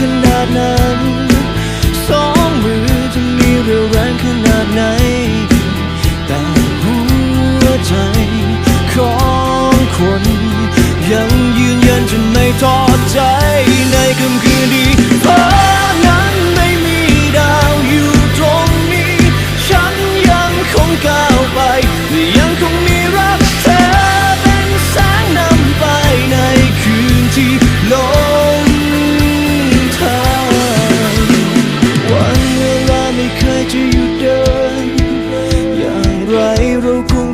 ขนาดนั้นสองมือจะมีเรี่ยวแรงขนาดไหน แต่หัวใจของคนยัง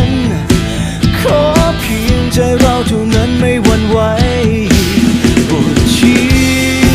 น